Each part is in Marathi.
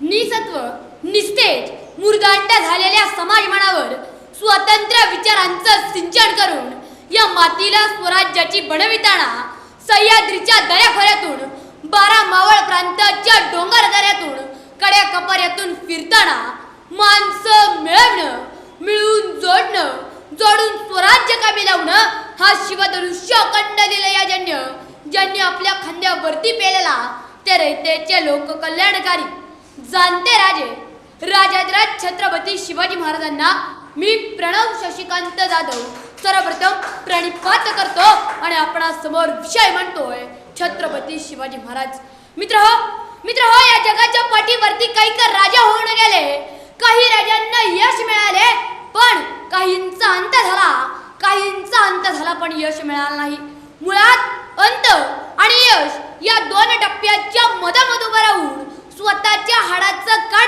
निसत्व निस्तेज मुरदांड झालेल्या समाजमानावर स्वतंत्र विचारांचं सिंचन करून या मातीला स्वराज्याची बनविताना सह्याद्रीच्या दऱ्याखोऱ्यातून बारा मावळ प्रांताच्या डोंगर दऱ्यातून कड्या कपाऱ्यातून फिरताना माणसं मिळवणं मिळून जोडणं जोडून स्वराज्य कामी लावणं हा शिवधनुष्य अखंड जन्य ज्यांनी आपल्या खांद्यावरती पेलेला ते रयतेचे लोककल्याणकारी. जाणते राजे. राजाधिराज छत्रपती शिवाजी महाराजांना मी प्रणव शशिकांत जाधव सर्वप्रथम प्रणिपात करतो आणि आपणा समोर विषय म्हणतोय छत्रपती शिवाजी महाराज मित्र हो मित्र हो या जगाच्या पाठीवरती काही का राजा होऊन गेले. काही राजांना यश मिळाले पण काहींचा अंत झाला. काहींचा अंत झाला पण यश मिळाला नाही. मुळात अंत आणि यश या दोन टप्प्याच्या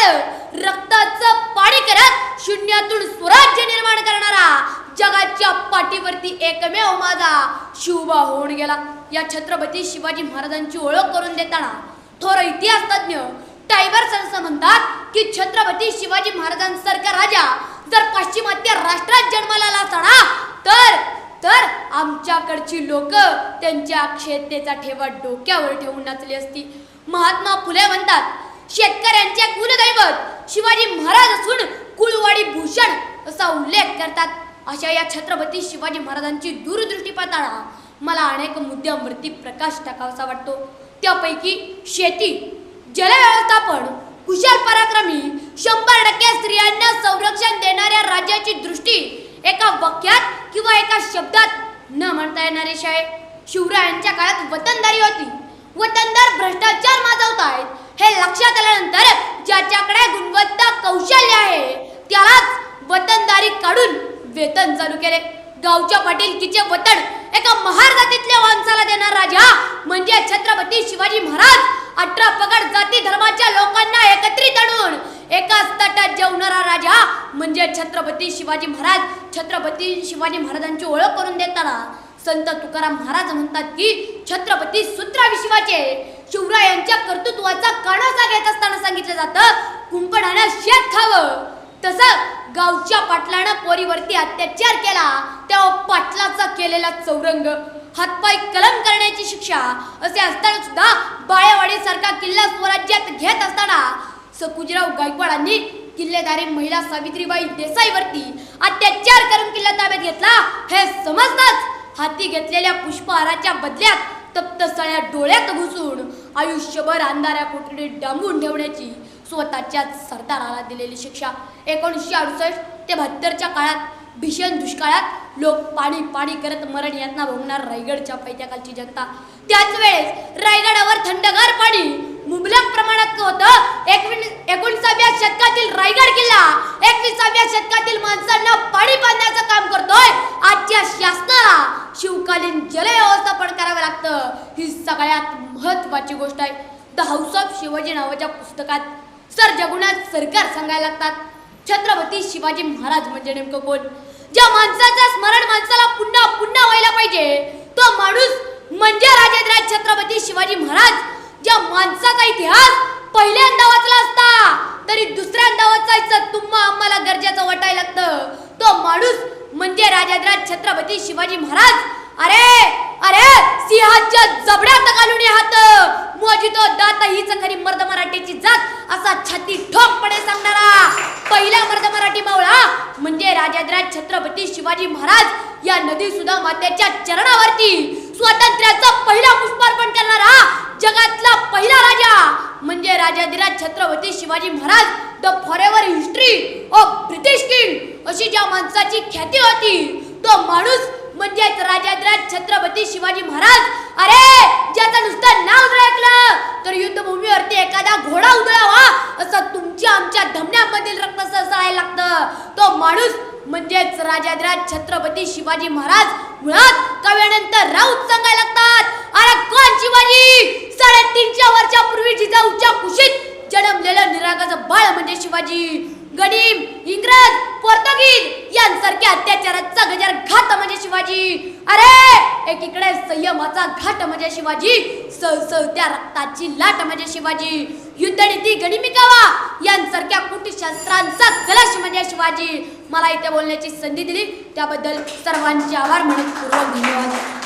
हाडाचं रक्ताचं पाणी करत शून्यातून स्वराज्य निर्माण करणारा जगाच्या पाठीवरती एकमेव माझा शिवबा होऊन गेला. या छत्रपती शिवाजी महाराजांची ओळख करून देताना थोर इतिहास तज्ञ असं म्हणतात की छत्रपती शिवाजी महाराजांसारखा राजा जर पाश्चिमात्य राष्ट्रात जन्माला आला असता तर तर आमच्याकडची लोक त्यांच्या क्षेत्रेचा ठेवा डोक्यावर ठेवून नाचली असती. महात्मा फुले म्हणतात शेतकऱ्यांचे कुलदैवत शिवाजी महाराज असून कुलवाडी भूषण असा उल्लेख करतात. अशा या छत्रपती शिवाजी महाराजांची दूरदृष्टी पाहताना मला अनेक मुद्द्यांवरती प्रकाश टाकावासा वाटतो. त्यापैकी शेती जलव्यवस्थापन कुशल पराक्रमी शंभर टक्के स्त्रियांना संरक्षण देणाऱ्या राज्याची दृष्टी एका वाक्यात किंवा एका शब्दात न म्हणता येणारी शाळे. शिवरायांच्या काळात वतनदारी होती. वतनदार भ्रष्टाचार माजवतायत. हे लक्षात आल्यानंतर ज्याच्याकडे गुणवत्ता कौशल्य आहे त्यालाच वतनदारी काढून वेतन चालू केले. गावच्या पाटीलकीचे वतन एका महार जातीतल्या माणसाला देणार राजा म्हणजे छत्रपती शिवाजी महाराज. अठरा पगड जाती धर्माच्या लोकांना एकत्रित आणून एकाच ताटात जेवणारा राजा म्हणजे छत्रपती शिवाजी महाराज. छत्रपती शिवाजी महाराजांची ओळख करून देताना संत तुकाराम महाराज म्हणतात की छत्रपती सूत्राविश्वाचे शिवरायांच्या कर्तृत्वाचा कानाचा घेत असताना सांगितलं जातं कुंपणानं शेत खावं. तसं गावच्या पाटलानं पोरीवरती अत्याचार केला तेव्हा पाटलाचा केलेला चौरंग हातपाय कलम करण्याची शिक्षा असे असताना सुद्धा बाळेवाडी सारखा किल्ला स्वराज्यात घेत असताना सकुजीराव गायकवाडांनी किल्लेदारी महिला सावित्रीबाई देसाईवरती अत्याचार करून किल्ला ताब्यात घेतला. हे समजताच हाती घेतलेल्या पुष्पहाराच्या बदल्यात तप्त सळ्या डोळ्यात घुसून आयुष्यभर अंधाऱ्या कोठडीत डांबून ठेवण्याची स्वतःच्या सरदाराला दिलेली शिक्षा. एकोणीसशे अडुसष्ट ते बहात्तरच्या काळात भीषण दुष्काळात लोक पाणी पाणी करत मरण यातना भोगणार रायगडच्या पैत्याकालची जनता. त्याच वेळेस रायगडावर थंडगार पाणी मुबलक प्रमाणात होतं. एकवीस एकोणीसाव्या शतकातील रायगड किल्ला एकविसाव्या शतकातील माणसांना पाणी बांधण्याचं काम करतोय. आजच्या शासनाला शिवकालीन जलव्यवस्थापन करावं लागतं. ही सगळ्यात महत्वाची गोष्ट आहे. द हाऊस ऑफ शिवाजी नावाच्या पुस्तकात सर जगुनाथ सरकार सांगायला लागतात छत्रपती शिवाजी महाराज म्हणजे नेमकं कोण? ज्या माणसाचं स्मरण माणसाला पुन्हा पुन्हा व्हायला पाहिजे तो माणूस म्हणजे राजेंद्र छत्रपती शिवाजी महाराज. ज्या माणसाचा इतिहास पहिल्यांदा वाचला असता तरी दुसऱ्यांदा वाचायचं तुम्हा आम्हाला गरजेचं वाटायला लागतं. तो माणूस म्हणजे राजेंद्र छत्रपती शिवाजी महाराज अरे अरे सिंहाच्या जबड्यात घालून हात. मोजितो दात हीच खरी मर्द मराठीची जात असा छाती ठोकपणे सांगणारा. पहिला मर्द मराठी मावळा म्हणजे राजाधिराज छत्रपती शिवाजी महाराज या नदी सुद्धा मात्याच्या चरणावरती. स्वातंत्र्याचा पहिला पुष्पार्पण करणारा जगातला पहिला राजा म्हणजे राजाधिराज Chhatrapati Shivaji Maharaj. The forever history of British king अशी ज्या माणसाची ख्याती होती तो माणूस म्हणजेच राजाधिराज छत्रपती शिवाजी महाराज. अरे ज्याचं नुसतं नाव जर ऐकलं तर युद्धभूमीवरती एखादा घोडा उधळावा. असं तुमच्या आमच्या धमन्यामधील रक्त सळायला लागतं. तो माणूस म्हणजेच राजाधिराज छत्रपती शिवाजी महाराज. मुळात काव्यानंतर राऊत सांगायला लागतात. अरे कोण शिवाजी? साडेतीनशे वर्षापूर्वी जिजाऊच्या कुशीत जन्मलेलं निरागाचं बाळ म्हणजे शिवाजी. गडीम इंग्रज पोर्तुगीज यांसारख्या अत्याचाराचा गजर घात म्हणजे शिवाजी. अरे एकीकडे संयमाचा घाट म्हणजे शिवाजी. सळसळत्या रक्ताची लाट म्हणजे शिवाजी. युद्धनीती गणिमिकावा यांसारख्या कुटीशास्त्रांचा कलश म्हणजे शिवाजी. मला इथे बोलण्याची संधी दिली. त्याबद्दल सर्वांचे आभार म्हणत पूर्वक धन्यवाद.